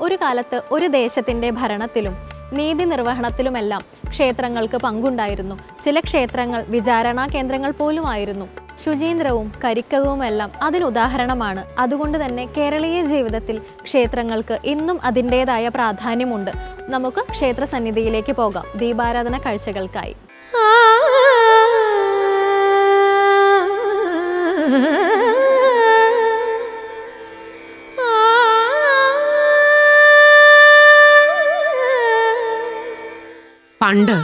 ഒരു കാലത്ത് ഒരു ദേശത്തിന്റെ ഭരണത്തിലും നീതി നിർവഹണത്തിലുമെല്ലാം ക്ഷേത്രങ്ങൾക്ക് പങ്കുണ്ടായിരുന്നു ചില ക്ഷേത്രങ്ങൾ വിചാരണാ കേന്ദ്രങ്ങൾ പോലുമായിരുന്നു ശുചീന്ദ്രവും കരിക്കകവുമെല്ലാം അതിനുദാഹരണമാണ് അതുകൊണ്ട് തന്നെ കേരളീയ ജീവിതത്തിൽ ക്ഷേത്രങ്ങൾക്ക് ഇന്നും അതിന്റേതായ പ്രാധാന്യമുണ്ട് നമുക്ക് ക്ഷേത്ര സന്നിധിയിലേക്ക് പോകാം ദീപാരാധന കാഴ്ചകൾക്കായി പണ്ട്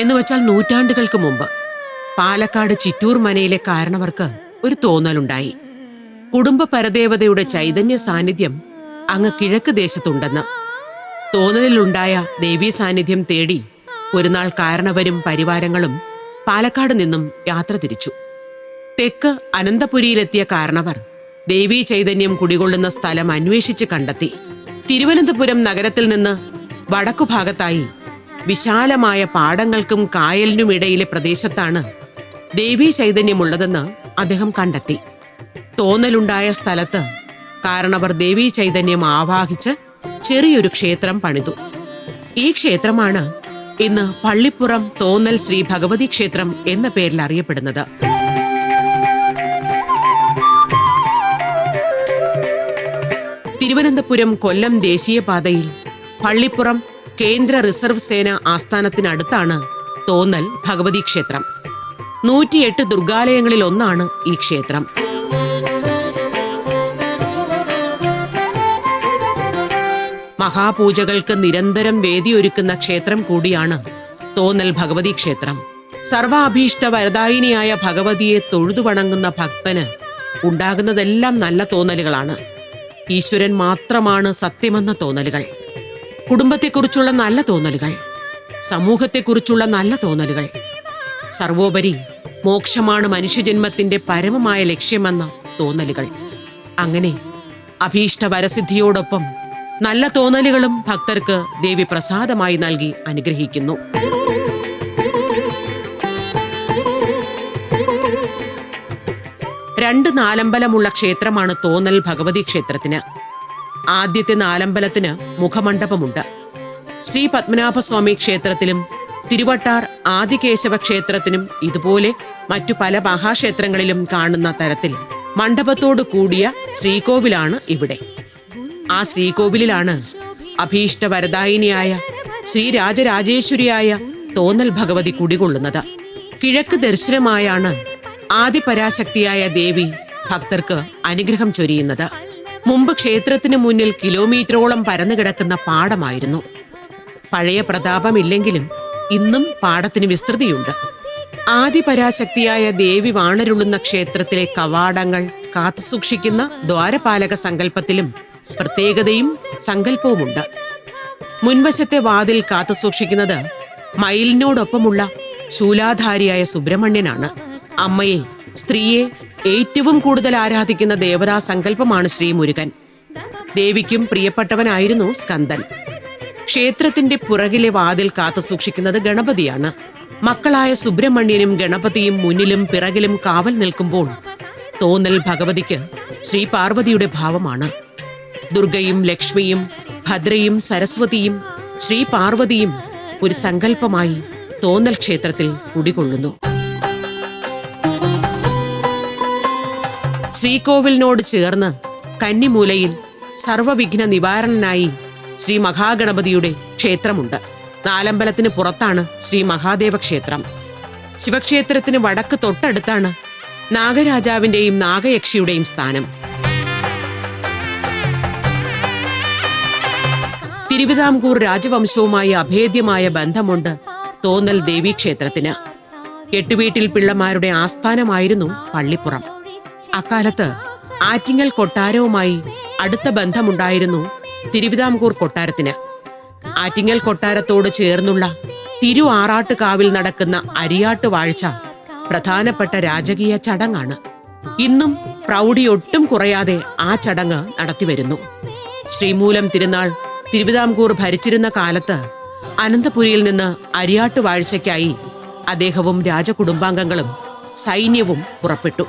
എന്ന് വെച്ചാൽ നൂറ്റാണ്ടുകൾക്ക് മുമ്പ് പാലക്കാട് ചിറ്റൂർ മനയിലെ കാരണവർക്ക് ഒരു തോന്നലുണ്ടായി. കുടുംബ പരദേവതയുടെ ചൈതന്യ സാന്നിധ്യം അങ്ങ് കിഴക്ക് ദേശത്തുണ്ടെന്ന്. തോന്നലിലുണ്ടായ ദേവീ സാന്നിധ്യം തേടി ഒരു നാൾ കാരണവരും പരിവാരങ്ങളും പാലക്കാട് നിന്നും യാത്ര തിരിച്ചു. തെക്ക് അനന്തപുരിയിലെത്തിയ കാരണവർ ദേവീ ചൈതന്യം കുടികൊള്ളുന്ന സ്ഥലം അന്വേഷിച്ച് കണ്ടെത്തി. തിരുവനന്തപുരം നഗരത്തിൽ നിന്ന് വടക്കുഭാഗത്തായി വിശാലമായ പാടങ്ങൾക്കും കായലിനും ഇടയിലെ പ്രദേശത്താണ് ദേവീ ചൈതന്യമുള്ളതെന്ന് അദ്ദേഹം കണ്ടെത്തി. തോന്നലുണ്ടായ സ്ഥലത്ത് കാരണവർ ദേവീ ചൈതന്യം ആവാഹിച്ച് ചെറിയൊരു ക്ഷേത്രം പണിതു. ഈ ക്ഷേത്രമാണ് ഇന്ന് പള്ളിപ്പുറം തോന്നൽ ശ്രീ ഭഗവതി ക്ഷേത്രം എന്ന പേരിൽ അറിയപ്പെടുന്നത്. തിരുവനന്തപുരം കൊല്ലം ദേശീയപാതയിൽ പള്ളിപ്പുറം കേന്ദ്ര റിസർവ് സേന ആസ്ഥാനത്തിനടുത്താണ് തോന്നൽ ഭഗവതി ക്ഷേത്രം. നൂറ്റിയെട്ട് ദുർഗാലയങ്ങളിൽ ഒന്നാണ് ഈ ക്ഷേത്രം. മഹാപൂജകൾക്ക് നിരന്തരം വേദിയൊരുക്കുന്ന ക്ഷേത്രം കൂടിയാണ് തോന്നൽ ഭഗവതി ക്ഷേത്രം. സർവാഭീഷ്ട വരദായിനിയായ ഭഗവതിയെ തൊഴുതു വണങ്ങുന്ന ഭക്തന് ഉണ്ടാകുന്നതെല്ലാം നല്ല തോന്നലുകളാണ്. ഈശ്വരൻ മാത്രമാണ് സത്യമെന്ന തോന്നലുകൾ. കുടുംബത്തെക്കുറിച്ചുള്ള നല്ല തോന്നലുകൾ സമൂഹത്തെക്കുറിച്ചുള്ള നല്ല തോന്നലുകൾ. സർവോപരി മോക്ഷമാണ് മനുഷ്യജന്മത്തിന്റെ പരമമായ ലക്ഷ്യമെന്ന തോന്നലുകൾ. അങ്ങനെ അഭീഷ്ട വരസിദ്ധിയോടൊപ്പം നല്ല തോന്നലുകളും ഭക്തർക്ക് ദേവി പ്രസാദമായി നൽകി അനുഗ്രഹിക്കുന്നു. രണ്ട് നാലമ്പലമുള്ള ക്ഷേത്രമാണ് തോന്നൽ ഭഗവതി ക്ഷേത്രത്തിന്. ആദ്യത്തെ നാലമ്പലത്തിന് മുഖമണ്ഡപമുണ്ട്. ശ്രീ പത്മനാഭസ്വാമി ക്ഷേത്രത്തിലും തിരുവട്ടാർ ആദികേശവ ക്ഷേത്രത്തിനും ഇതുപോലെ മറ്റു പല മഹാക്ഷേത്രങ്ങളിലും കാണുന്ന തരത്തിൽ മണ്ഡപത്തോട് കൂടിയ ശ്രീകോവിലാണ് ഇവിടെ. ആ ശ്രീകോവിലാണ് അഭീഷ്ട വരദായിനിയായ ശ്രീരാജരാജേശ്വരിയായ തോന്നൽ ഭഗവതി കുടികൊള്ളുന്നത്. കിഴക്ക് ദർശനമായാണ് ആദിപരാശക്തിയായ ദേവി ഭക്തർക്ക് അനുഗ്രഹം ചൊരിയുന്നത്. മുമ്പ് ക്ഷേത്രത്തിന് മുന്നിൽ കിലോമീറ്ററോളം പരന്നു കിടക്കുന്ന പാടമായിരുന്നു. പഴയ പ്രതാപമില്ലെങ്കിലും ഇന്നും പാടത്തിന് വിസ്തൃതിയുണ്ട്. ആദിപരാശക്തിയായ ദേവി വാണരുളുന്ന ക്ഷേത്രത്തിലെ കവാടങ്ങൾ കാത്തുസൂക്ഷിക്കുന്ന ദ്വാരപാലക സങ്കല്പത്തിലും പ്രത്യേകതയും സങ്കല്പവുമുണ്ട്. മുൻവശത്തെ വാതിൽ കാത്തുസൂക്ഷിക്കുന്നത് മയിലിനോടൊപ്പമുള്ള ശൂലാധാരിയായ സുബ്രഹ്മണ്യനാണ്. അമ്മയെ സ്ത്രീയെ ഏറ്റവും കൂടുതൽ ആരാധിക്കുന്ന ദേവതാ സങ്കല്പമാണ് ശ്രീ മുരുകൻ. ദേവിക്കും പ്രിയപ്പെട്ടവനായിരുന്നു സ്കന്ദൻ. ക്ഷേത്രത്തിന്റെ പുറകിലെ വാതിൽ കാത്തു കാത്തുസൂക്ഷിക്കുന്നത് ഗണപതിയാണ്. മക്കളായ സുബ്രഹ്മണ്യനും ഗണപതിയും മുന്നിലും പിറകിലും കാവൽ നിൽക്കുമ്പോൾ തോന്നൽ ഭഗവതിക്ക് ശ്രീ പാർവതിയുടെ ഭാവമാണ്. ദുർഗയും ലക്ഷ്മിയും ഭദ്രയും സരസ്വതിയും ശ്രീ പാർവതിയും ഒരു സങ്കല്പമായി തോന്നൽ ക്ഷേത്രത്തിൽ കുടികൊള്ളുന്നു. ശ്രീകോവിലിനോട് ചേർന്ന് കന്നിമൂലയിൽ സർവവിഘ്ന നിവാരണനായി ശ്രീ മഹാഗണപതിയുടെ ക്ഷേത്രമുണ്ട്. നാലമ്പലത്തിന് പുറത്താണ് ശ്രീ മഹാദേവ ക്ഷേത്രം. ശിവക്ഷേത്രത്തിന് വടക്ക് തൊട്ടടുത്താണ് നാഗരാജാവിന്റെയും നാഗയക്ഷിയുടെയും സ്ഥാനം. തിരുവിതാംകൂർ രാജവംശവുമായി അഭേദ്യമായ ബന്ധമുണ്ട് തോന്നൽ ദേവീക്ഷേത്രത്തിന്. എട്ടുവീട്ടിൽ പിള്ളമാരുടെ ആസ്ഥാനമായിരുന്നു പള്ളിപ്പുറം. അക്കാലത്ത് ആറ്റിങ്ങൽ കൊട്ടാരവുമായി അടുത്ത ബന്ധമുണ്ടായിരുന്നു തിരുവിതാംകൂർ കൊട്ടാരത്തിന്. ആറ്റിങ്ങൽ കൊട്ടാരത്തോട് ചേർന്നുള്ള തിരു ആറാട്ടുകാവിൽ നടക്കുന്ന അരിയാട്ട് വാഴ്ച പ്രധാനപ്പെട്ട രാജകീയ ചടങ്ങാണ്. ഇന്നും പ്രൗഢി ഒട്ടും കുറയാതെ ആ ചടങ്ങ് നടത്തിവരുന്നു. ശ്രീമൂലം തിരുനാൾ തിരുവിതാംകൂർ ഭരിച്ചിരുന്ന കാലത്ത് അനന്തപുരിയിൽ നിന്ന് അരിയാട്ട് വാഴ്ചയ്ക്കായി അദ്ദേഹവും രാജകുടുംബാംഗങ്ങളും സൈന്യവും പുറപ്പെട്ടു.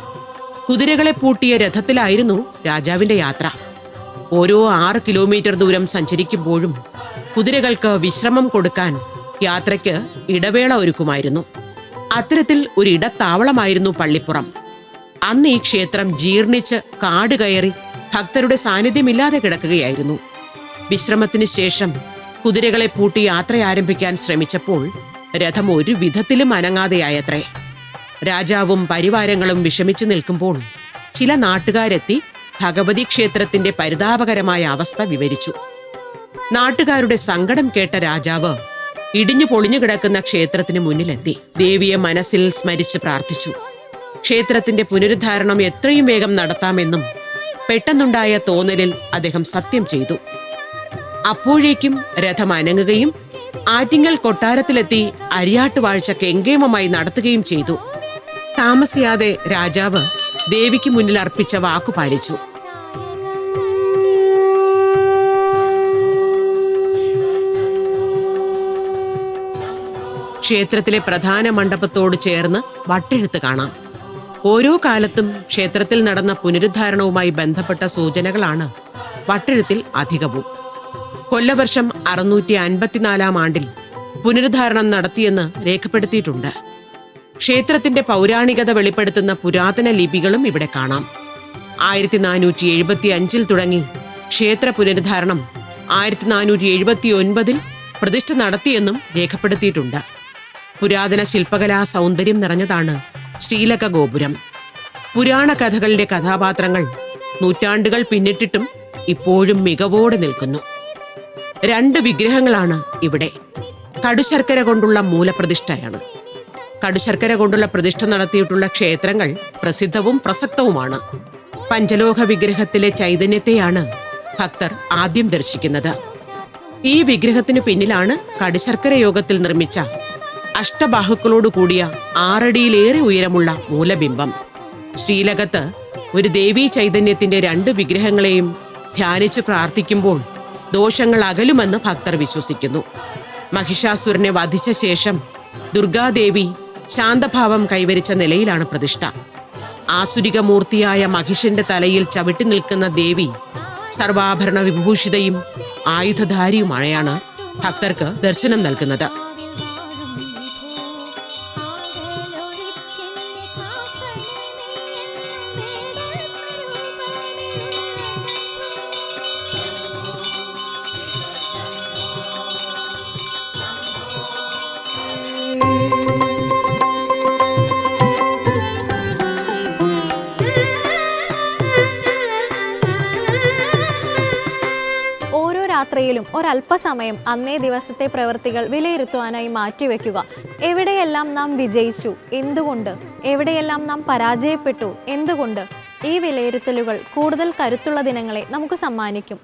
കുതിരകളെ പൂട്ടിയ രഥത്തിലായിരുന്നു രാജാവിന്റെ യാത്ര. ഓരോ ആറ് കിലോമീറ്റർ ദൂരം സഞ്ചരിക്കുമ്പോഴും കുതിരകൾക്ക് വിശ്രമം കൊടുക്കാൻ യാത്രയ്ക്ക് ഇടവേള ഒരുക്കുമായിരുന്നു. അത്തരത്തിൽ ഒരു ഇടത്താവളമായിരുന്നു പള്ളിപ്പുറം. അന്ന് ഈ ക്ഷേത്രം ജീർണിച്ച് കാട് കയറി ഭക്തരുടെ സാന്നിധ്യമില്ലാതെ കിടക്കുകയായിരുന്നു. വിശ്രമത്തിന് ശേഷം കുതിരകളെ പൂട്ടി യാത്ര ആരംഭിക്കാൻ ശ്രമിച്ചപ്പോൾ രഥം ഒരു വിധത്തിലും അനങ്ങാതെയായത്രേ. രാജാവും പരിവാരങ്ങളും വിഷമിച്ചു നിൽക്കുമ്പോൾ ചില നാട്ടുകാരെത്തി ഭഗവതി ക്ഷേത്രത്തിന്റെ പരിതാപകരമായ അവസ്ഥ വിവരിച്ചു. നാട്ടുകാരുടെ സങ്കടം കേട്ട രാജാവ് ഇടിഞ്ഞു പൊളിഞ്ഞു കിടക്കുന്ന ക്ഷേത്രത്തിന് മുന്നിലെത്തി. ദേവിയെ മനസ്സിൽ സ്മരിച്ച് പ്രാർത്ഥിച്ചു. ക്ഷേത്രത്തിന്റെ പുനരുദ്ധാരണം എത്രയും വേഗം നടത്താമെന്നും പെട്ടെന്നുണ്ടായ തോന്നലിൽ അദ്ദേഹം സത്യം ചെയ്തു. അപ്പോഴേക്കും രഥം അനങ്ങുകയും ആറ്റിങ്ങൽ കൊട്ടാരത്തിലെത്തി അരിയാട്ടുവാഴ്ച കെങ്കേമമായി നടത്തുകയും ചെയ്തു. താമസിയാതെ രാജാവ് ദേവിക്ക് മുന്നിൽ അർപ്പിച്ച വാക്കു പാലിച്ചു. ക്ഷേത്രത്തിലെ പ്രധാന മണ്ഡപത്തോട് ചേർന്ന് വട്ടെഴുത്ത് കാണാം. ഓരോ കാലത്തും ക്ഷേത്രത്തിൽ നടന്ന പുനരുദ്ധാരണവുമായി ബന്ധപ്പെട്ട സൂചനകളാണ് വട്ടെഴുത്തിൽ അധികവും. കൊല്ലവർഷം അറുന്നൂറ്റി അൻപത്തിനാലാം ആണ്ടിൽ പുനരുദ്ധാരണം നടത്തിയെന്ന് രേഖപ്പെടുത്തിയിട്ടുണ്ട്. ക്ഷേത്രത്തിന്റെ പൗരാണികത വെളിപ്പെടുത്തുന്ന പുരാതന ലിപികളും ഇവിടെ കാണാം. ആയിരത്തി നാനൂറ്റി എഴുപത്തി അഞ്ചിൽ തുടങ്ങി ക്ഷേത്ര പുനരുദ്ധാരണം ആയിരത്തി നാനൂറ്റി എഴുപത്തി ഒൻപതിൽ പ്രതിഷ്ഠ നടത്തിയെന്നും രേഖപ്പെടുത്തിയിട്ടുണ്ട്. പുരാതന ശില്പകലാ സൗന്ദര്യം നിറഞ്ഞതാണ് ശ്രീലക ഗോപുരം. പുരാണ കഥകളിലെ കഥാപാത്രങ്ങൾ നൂറ്റാണ്ടുകൾ പിന്നിട്ടിട്ടും ഇപ്പോഴും മികവോടെ നിൽക്കുന്നു. രണ്ട് വിഗ്രഹങ്ങളാണ് ഇവിടെ. കടുശർക്കര കൊണ്ടുള്ള മൂലപ്രതിഷ്ഠയാണ്. കടുശർക്കര കൊണ്ടുള്ള പ്രതിഷ്ഠ നടത്തിയിട്ടുള്ള ക്ഷേത്രങ്ങൾ പ്രസിദ്ധവും പ്രസക്തവുമാണ്. പഞ്ചലോഹ വിഗ്രഹത്തിലെ ചൈതന്യത്തെയാണ് ഭക്തർ ആദ്യം ദർശിക്കുന്നത്. ഈ വിഗ്രഹത്തിന് പിന്നിലാണ് കടുശർക്കര യോഗത്തിൽ നിർമ്മിച്ച അഷ്ടബാഹുക്കളോട് കൂടിയ ആറടിയിലേറെ ഉയരമുള്ള മൂലബിംബം. ശ്രീലകത്ത് ഒരു ദേവീ ചൈതന്യത്തിന്റെ രണ്ട് വിഗ്രഹങ്ങളെയും ധ്യാനിച്ച് പ്രാർത്ഥിക്കുമ്പോൾ ദോഷങ്ങൾ അകലുമെന്ന് ഭക്തർ വിശ്വസിക്കുന്നു. മഹിഷാസുരനെ വധിച്ച ശേഷം ദുർഗാദേവി ശാന്തഭാവം കൈവരിച്ച നിലയിലാണ് പ്രതിഷ്ഠ. ആസുരിക മൂർത്തിയായ മഹിഷന്റെ തലയിൽ ചവിട്ടി നിൽക്കുന്ന ദേവി സർവാഭരണ വിഭൂഷിതയും ആയുധധാരിയുമായാണ് ഭക്തർക്ക് ദർശനം നൽകുന്നത്. രാത്രിയിലും ഒരല്പസമയം അന്നേ ദിവസത്തെ പ്രവൃത്തികൾ വിലയിരുത്തുവാനായി മാറ്റിവെക്കുക. എവിടെയെല്ലാം നാം വിജയിച്ചു? എന്തുകൊണ്ട്? എവിടെയെല്ലാം നാം പരാജയപ്പെട്ടു? എന്തുകൊണ്ട്? ഈ വിലയിരുത്തലുകൾ കൂടുതൽ കരുത്തുള്ള ദിനങ്ങളെ നമുക്ക് സമ്മാനിക്കും.